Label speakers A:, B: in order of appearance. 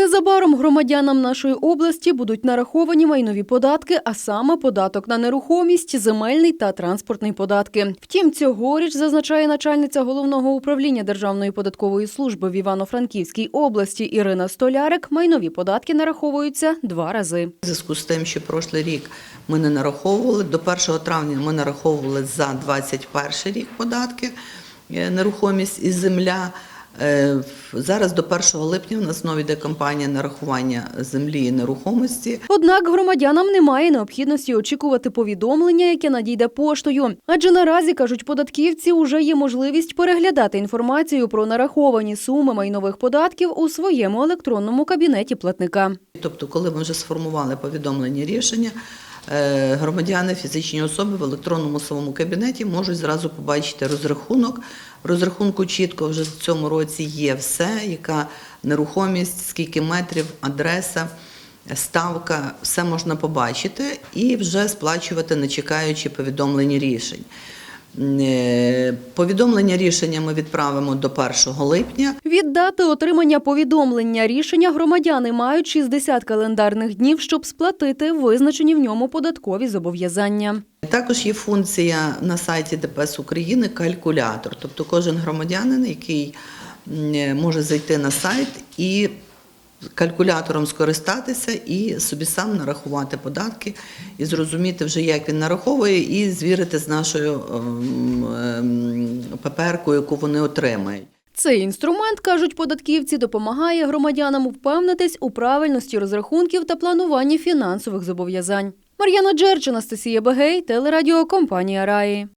A: Незабаром громадянам нашої області будуть нараховані майнові податки, а саме податок на нерухомість, земельний та транспортний податки. Втім, цьогоріч зазначає начальниця головного управління Державної податкової служби в Івано-Франківській області Ірина Столярик. Майнові податки нараховуються два рази.
B: В зв'язку з тим, що прошлий рік ми не нараховували, до 1 травня ми нараховували за 21 рік податки, е, нерухомість і земля. Е, Зараз до 1 липня у нас знову йде кампанія нарахування землі і нерухомості.
A: Однак громадянам немає необхідності очікувати повідомлення, яке надійде поштою. Адже наразі кажуть податківці, уже є можливість переглядати інформацію про нараховані суми майнових податків у своєму електронному кабінеті платника.
B: Тобто, коли ми вже сформували повідомлені рішення, громадяни, фізичні особи в електронному своєму кабінеті можуть зразу побачити розрахунок. Розрахунку чітко вже в цьому році є все, яка нерухомість, скільки метрів, адреса, ставка, все можна побачити і вже сплачувати, не чекаючи повідомлення рішень. Е, Повідомлення рішення ми відправимо до 1 липня.
A: Від дати отримання повідомлення рішення громадяни мають 60 календарних днів, щоб сплатити визначені в ньому податкові зобов'язання.
B: Також є функція на сайті ДПС України калькулятор. Тобто кожен громадянин, який м, може зайти на сайт і калькулятором скористатися і собі сам нарахувати податки і зрозуміти вже, як він нараховує, і звірити з нашою ем, ем, паперкою, яку вони отримають.
A: Цей інструмент, кажуть податківці, допомагає громадянам впевнитись у правильності розрахунків та плануванні фінансових зобов'язань. Мар'яна Джерч, Анастасія Бегей, телерадіокомпанія Раї.